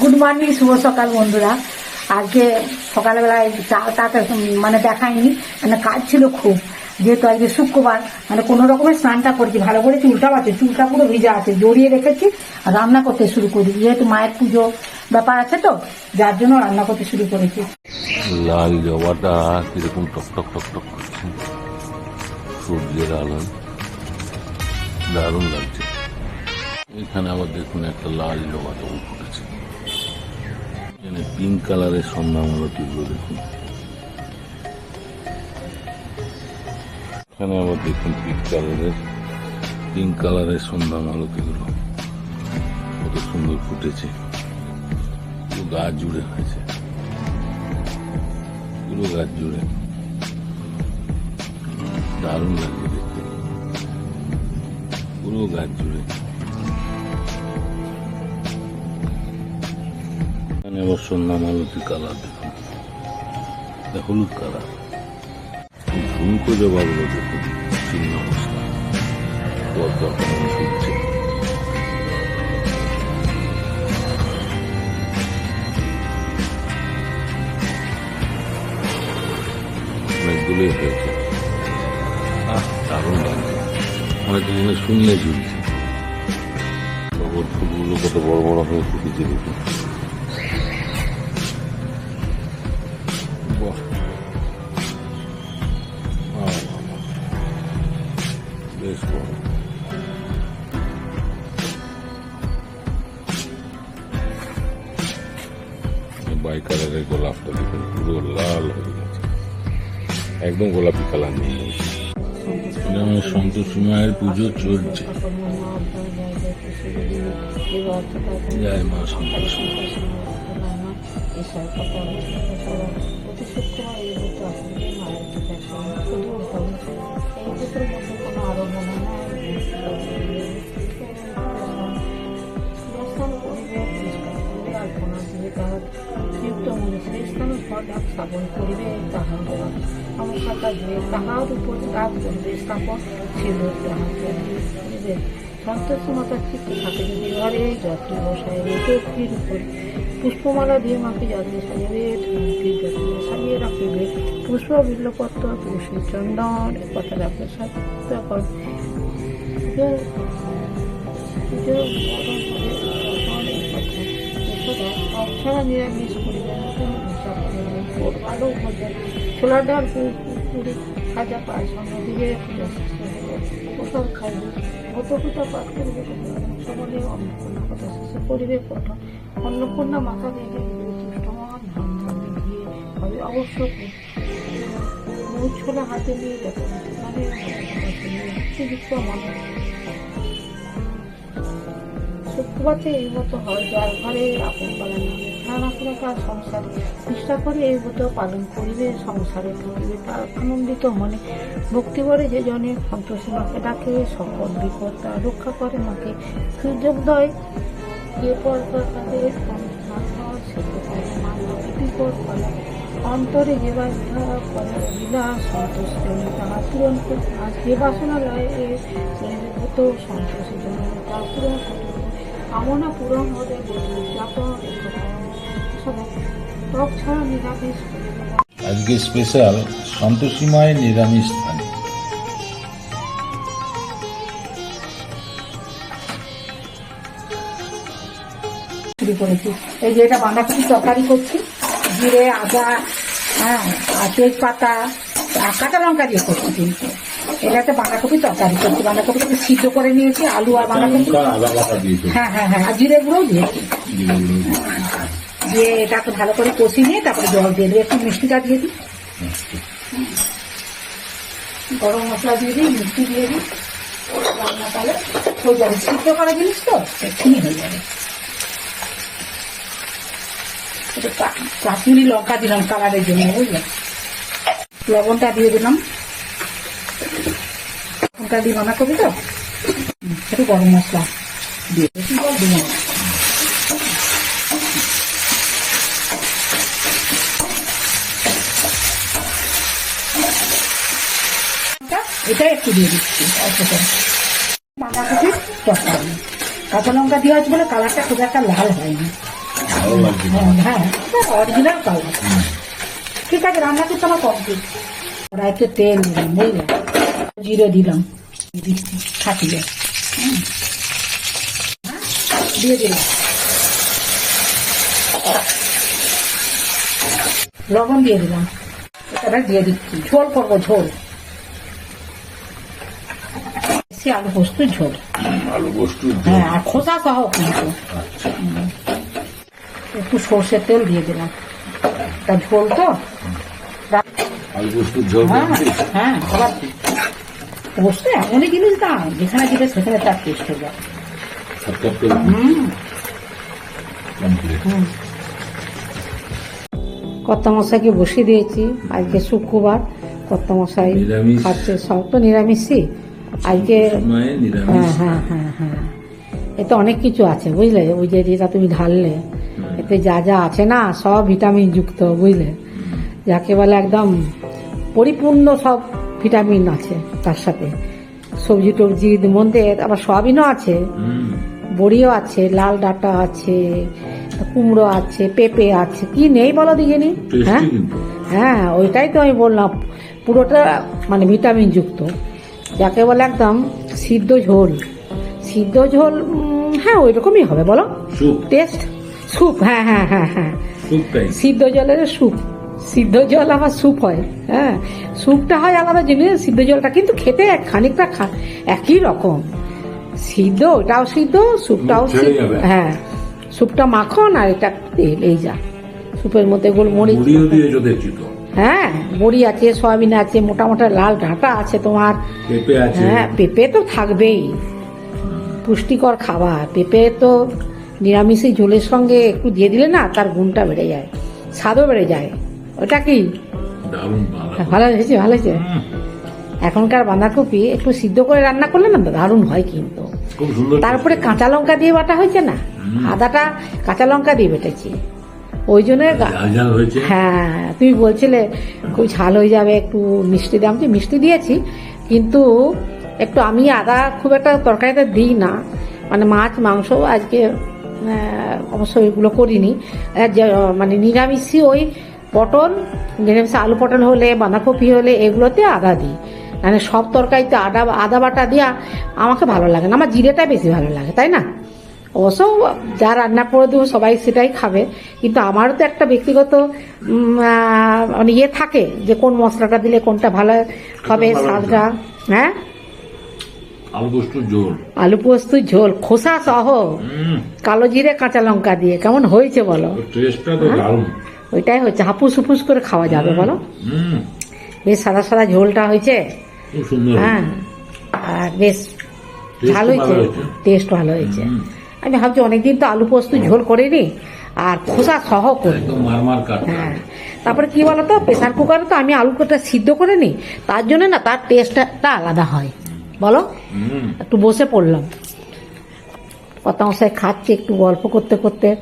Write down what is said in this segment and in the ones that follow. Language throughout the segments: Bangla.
গুড মর্নিং শুভ সকাল বন্ধুরা। আজকে সকালবেলায় চা টাটা মানে দেখায়নি মানে কাজ ছিল খুব। যেহেতু আজকে শুক্রবার মানে কোনো রকমের স্নানটা করছি, ভালো করে চুলটা আছে চুলটা পুরো ভিজা আছে, জড়িয়ে রেখেছি রান্না করতে শুরু করি যেহেতু মায়ের পুজো ব্যাপার আছে তো, যার জন্য রান্না করতে শুরু করেছি। লাল জবাটা কীরকম টক টক টক টক করছে। সূর্যের আলোয়। দারুণ লাগছে। এখানে আবার দেখুন একটা লাল জবা ফুটেছে এখানে পিঙ্ক কালারের সন্ধ্যামালতিগুলো দেখুন। এখানে আবার দেখুন পিঙ্ক কালারের পিঙ্ক কালারের সন্ধ্যা সন্ধ্যামালতিগুলো কত সুন্দর ফুটেছে। গাছ জুড়ে হয়েছে। পুরো গাছ জুড়ে। দারুণ লাগছে দেখতে। পুরো গাছ জুড়ে। এখানে আবার সন্ধ্যা কালার দেখুন। হলুদ কালার। ঝুমকো জবাগুলো দেখুন, চিহ্ন অবস্থা। পর্দা কেমন অনেকগুলোই হয়েছে। আহ, দারুণ লাগছে। অনেক দিনে শুনিয়ে ঝুলছে। কত বড় বড় হয়ে ফুটেছে দেখুন। বাই কালারের গোলাপটা দেখুন পুরো লাল হয়ে গেছে। একদম গোলাপি কালার নিয়ে যেমন সন্তোষী মায়ের পুজো চলছে। জয় মা সন্তোষী তাহার উপর করবে স্থাপন ছিল তাহার করিবে সন্তোষ চিত্ত থাকে যদি ঘরে যত্ন বসায় উপর পুষ্পমালা দিয়ে মাকে যত্নে ঠাকুরটির যত্নে সাজিয়ে রাখিবে পুষ্প বিল্লপত্র তুলসী চন্দন কথা রাখবে সত্য কর পুজো- পুজো করে বরণ এই অক্ষরা নিরামিষ করিবে পুরি খাজা পায় সঙ্গে দিয়ে। ওসব খাইবে ভূতপুতা পাঠ করিবে সকলে অন্নপূর্ণা কথা শেষে করিবে পঠন অন্নপূর্ণা মাথা দিয়ে হাতে নিয়ে দেখো মানে এই মতো হয় যার ঘরে আপন পালন নানা প্রকার সংসার। চেষ্টা করে এই মতো পালন করিবে সংসারে থাকিবে তার আনন্দিত মনে ভক্তি করে যে জনে সন্তোষী মাকে ডাকে সকল বিপদ তার রক্ষা করে মাকে। সূর্যোদয় যে পর পর তাদের অন্তরে যে বিলাস সন্তোষ প্রেমী তাহা পূরণ আজ যে বাসনালয়ে ভূত সন্তোষের জন্য তা পূরণ কামনা পূরণ হলে উদযাপন আজকে স্পেশাল সন্তোষী মায়ের নিরামিষ স্থান। শুরু করেছি। এই যে এটা বাঁধাকপি তরকারি করছি। জিরে আদা হ্যাঁ আর তেজপাতা আর কাঁচা লঙ্কা দিয়ে করছি কিন্তু। এটাতে বাঁধাকপি তরকারি করছি। বাঁধাকপিটাকে সিদ্ধ করে নিয়েছি আলু আর বাঁধাকপি। হ্যাঁ হ্যাঁ হ্যাঁ আর জিরে গুঁড়ো দিয়েছি। দিয়ে এটাকে ভালো করে কষিয়ে নিয়ে তারপরে জল দিয়ে দিই। একটু মিষ্টিটা দিয়ে দিই। গরম মশলা দিয়ে দিই মিষ্টি দিয়ে দিই। রান্না তাহলে হয়ে যাবে। সিদ্ধ করা জিনিস তো এক্ষুনি হয়ে যাবে। কাশ্মীরি লঙ্কা দিলাম কালারের জন্য বুঝলে? লবণটা দিয়ে দিলাম। লবণটা দিয়ে রান্না করবি তো একটু গরম মশলা দিয়ে দিলাম। এটা একটু দিয়ে দিচ্ছি অল্প করে বাঁধাকপির তরকারি কাঁচা লঙ্কা দেওয়া আছে বলে কালারটা খুব একটা লাল হয়নি। হ্যাঁ অরিজিনাল কালার ঠিক আছে রান্না করতে আমার কমপ্লিট একটু তেল দিলাম বুঝলে জিরে দিলাম। দিচ্ছি হ্যাঁ, দিয়ে দিলাম। লবণ দিয়ে দিলাম। এটা দিয়ে দিচ্ছি। ঝোল করব ঝোল। সে আলু পোস্ত ঝোল। আলু বস্তু হ্যাঁ আর খোসা সহ কিন্তু। একটু সর্ষের তেল দিয়ে দিলাম। তা ঝোল তো? আলু বস্তু ঝোল হ্যাঁ আবার পোস্ত এমনই জিনিস না যেখানে যেটা সেখানে তার টেস্ট হয়ে যায় কমপ্লিট কর্তামশাইকে বসিয়ে দিয়েছি আজকে শুক্রবার। কর্তামশাই নিরামিষ। খাচ্ছে সব তো নিরামিষই। আজকে হ্যাঁ হ্যাঁ হ্যাঁ হ্যাঁ। এতে অনেক কিছু আছে বুঝলে? ওই যে যেটা তুমি ঢাললে। এতে যা যা আছে না সব ভিটামিন যুক্ত বুঝলে? যাকে বলে একদম পরিপূর্ণ সব ভিটামিন আছে তার সাথে। সবজি টবজির মধ্যে আবার সয়াবিনও আছে। বড়িও আছে লাল ডাঁটা আছে কুমড়ো আছে পেঁপে আছে। কি নেই বলো দিগিনি হ্যাঁ? হ্যাঁ ওইটাই তো আমি বললাম। পুরোটা মানে ভিটামিন যুক্ত। যাকে বলে একদম সিদ্ধ ঝোল। সিদ্ধ ঝোল হ্যাঁ ওই রকমই হবে বলো। স্যুপ? টেস্ট স্যুপ হ্যাঁ হ্যাঁ হ্যাঁ হ্যাঁ। সিদ্ধ জলের স্যুপ। সিদ্ধ জল আবার স্যুপ হয় হ্যাঁ। স্যুপটা হয় আলাদা জিনিস সিদ্ধ জলটা কিন্তু খেতে এক- খানিকটা খা- একই রকম। সিদ্ধ ওটাও সিদ্ধ স্যুপটাও সিদ্ধ হ্যাঁ। স্যুপটা মাখন আর এটা তেল এই যা। স্যুপের মধ্যে গোল গোলমরিচ হ্যাঁ বড়ি আছে সয়াবিন আছে মোটা মোটা লাল ডাঁটা আছে তোমার। পেঁপে আছে। হ্যাঁ পেঁপে তো থাকবেই। পুষ্টিকর খাবার। পেঁপে তো নিরামিষি ঝোলের সঙ্গে একটু দিয়ে দিলে না তার গুণটা বেড়ে যায় স্বাদও বেড়ে যায়। ওটা কি? ভালো ভালো হয়েছে ভালো হয়েছে। এখনকার বাঁধাকপি একটু সিদ্ধ করে রান্না করলে না দারুণ হয় কিন্তু। তারপরে কাঁচা লঙ্কা দিয়ে বাটা হয়েছে না? আদাটা কাঁচা লঙ্কা দিয়ে বেটেছি। ওই জন্য হ্যাঁ তুমি বলছিলে খুব ঝাল হয়ে যাবে একটু মিষ্টি দাম। কি মিষ্টি দিয়েছি কিন্তু একটু আমি আদা খুব একটা তরকারিতে দিই না। মানে মাছ মাংস আজকে অবশ্য এগুলো করিনি। মানে নিরামিষই ওই পটল নিরামিষ আলু পটল হলে বাঁধাকপি হলে এগুলোতে আদা দিই। মানে সব তরকারিতে আদা আদা বাটা দিয়া আমাকে ভালো লাগে না। আমার জিরেটা বেশি ভালো লাগে তাই না? অবশ্য যা রান্না করে দেবো সবাই সেটাই খাবে। কিন্তু আমারও তো একটা ব্যক্তিগত মানে ইয়ে থাকে যে কোন মশলাটা দিলে কোনটা ভালো হবে স্বাদটা হ্যাঁ? আলু বস্তু ঝোল। আলু পোস্ত ঝোল খোসা সহ কালো জিরে কাঁচা লঙ্কা দিয়ে কেমন হয়েছে বলো? দারুণ। ওইটাই হচ্ছে হাপুস হুপুস করে খাওয়া যাবে বলো? বেশ সাদা সাদা ঝোলটা হয়েছে? হ্যাঁ। আর বেশ ভালো হয়েছে। টেস্ট ভালো হয়েছে। আমি ভাবছি অনেকদিন তো আলু পোস্ত ঝোল করিনি আর খোসা সহ করি। হ্যাঁ। তারপরে কি বলতো প্রেসার কুকারে তো আমি আলুটা সিদ্ধ করে নিই তার জন্য না তার টেস্টটা আলাদা হয়। বলো? একটু বসে পড়লাম। কথা মশাই খাচ্ছে একটু গল্প করতে করতে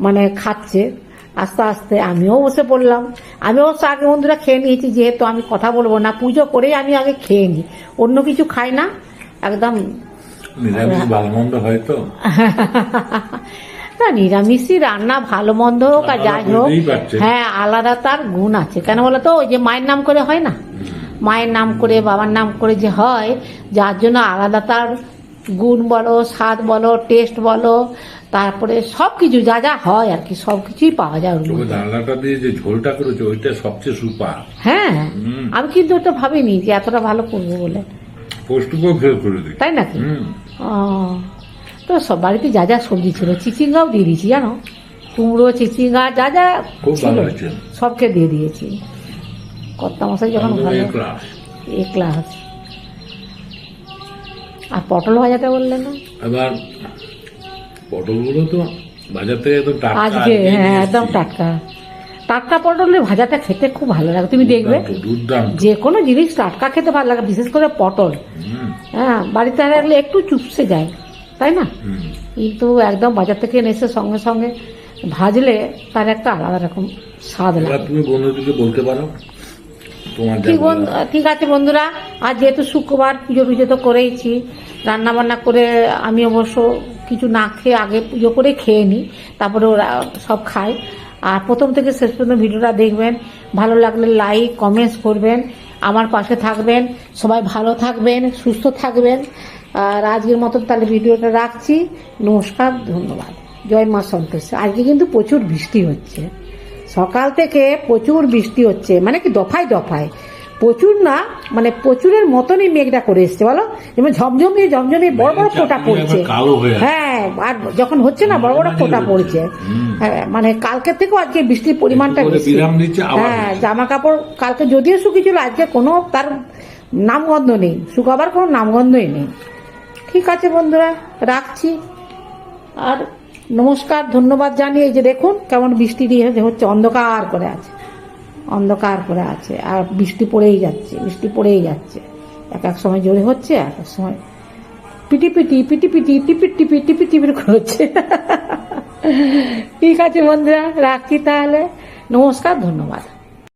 মানে খাচ্ছে। আস্তে আস্তে আমিও বসে পড়লাম। আমি অবশ্য আগে বন্ধুরা খেয়ে নিয়েছি যেহেতু আমি কথা বলব না পুজো করেই আমি আগে খেয়ে নিই। অন্য কিছু খাই না একদম নিরামিষ ভালো মন্দ হয় তো? না নিরামিষই রান্না ভালো মন্দ হোক আর যাই হোক হ্যাঁ আলাদা তার গুণ আছে। কেন বলতো ওই যে মায়ের নাম করে হয় না? মায়ের নাম করে বাবার নাম করে যে হয় যার জন্য আলাদা তার গুণ বলো স্বাদ বলো টেস্ট বলো তারপরে সব কিছু যা যা হয় আর কি সব কিছুই পাওয়া যায় ডালনাটা দিয়ে যে ঝোলটা করেছে ওইটা সবচেয়ে সুপার। হ্যাঁ আমি কিন্তু ওটা ভাবিনি যে এতটা ভালো করব বলে। পোস্টকেও ফেল করে দিই। তাই নাকি? তো সব বাড়িতে যা যা সবজি ছিল চিচিঙ্গাও দিয়ে দিয়েছি জানো? কুমড়ো চিচিঙ্গা যা যা ছিল সবকে দিয়ে দিয়েছি। কর্তা মশাই যখন ভালো এ ক্লাস আর পটল ভাজাতে বললে না? এবার পটলগুলো তো বাজার থেকে একদম টাটকা আজকে হ্যাঁ একদম টাটকা। টাটকা পটলের ভাজাটা খেতে খুব ভালো লাগে। তুমি দেখবে যে কোনো জিনিস টাটকা খেতে ভালো লাগে বিশেষ করে পটল। হ্যাঁ বাড়িতে রাখলে একটু চুপসে যায় তাই না? কিন্তু একদম বাজার থেকে এনে এসে সঙ্গে সঙ্গে ভাজলে তার একটা আলাদা রকম স্বাদ লাগে। তুমি বন্ধুদেরকে বলতে পারো ঠিক বন্ধু ঠিক আছে বন্ধুরা আর যেহেতু শুক্রবার পুজো টুজো তো করেইছি রান্না বান্না করে আমি অবশ্য কিছু না খেয়ে আগে পুজো করে খেয়ে নিই তারপরে ওরা সব খায়। আর প্রথম থেকে শেষ পর্যন্ত ভিডিওটা দেখবেন। ভালো লাগলে লাইক কমেন্টস করবেন। আমার পাশে থাকবেন। সবাই ভালো থাকবেন, সুস্থ থাকবেন। আর আজকের মতন তাহলে ভিডিওটা রাখছি। নমস্কার, ধন্যবাদ। জয় মা সন্তোষ। আজকে কিন্তু প্রচুর বৃষ্টি হচ্ছে। সকাল থেকে প্রচুর বৃষ্টি হচ্ছে। মানে কি দফায় দফায়। প্রচুর না মানে প্রচুরের মতনই মেঘটা করে এসছে বলো? যেমন ঝমঝমিয়ে ঝমঝমিয়ে বড় বড় ফোঁটা পড়ছে। হয়ে আর যখন হচ্ছে না বড় বড় ফোঁটা পড়ছে। হ্যাঁ, মানে কালকের থেকেও আজকে বৃষ্টির পরিমাণটা বেশি। হ্যাঁ জামা কাপড় কালকে যদিও শুকিয়েছিল আজকে কোনো তার নামগন্ধ নেই। শুকাবার কোনো নামগন্ধই নেই। ঠিক আছে বন্ধুরা রাখছি। আর নমস্কার ধন্যবাদ জানিয়ে এই যে দেখুন কেমন বৃষ্টি দিয়ে হচ্ছে অন্ধকার করে আছে। অন্ধকার করে আছে, আর বৃষ্টি পড়েই যাচ্ছে, বৃষ্টি পড়েই যাচ্ছে। এক এক সময় জোরে হচ্ছে, এক এক সময় পিটিপিটি পিটি পিটি পিটি, টিপি টিপি টিপি টিপি করছে ঠিক আছে বন্ধুরা, রাখি তাহলে। নমস্কার, ধন্যবাদ।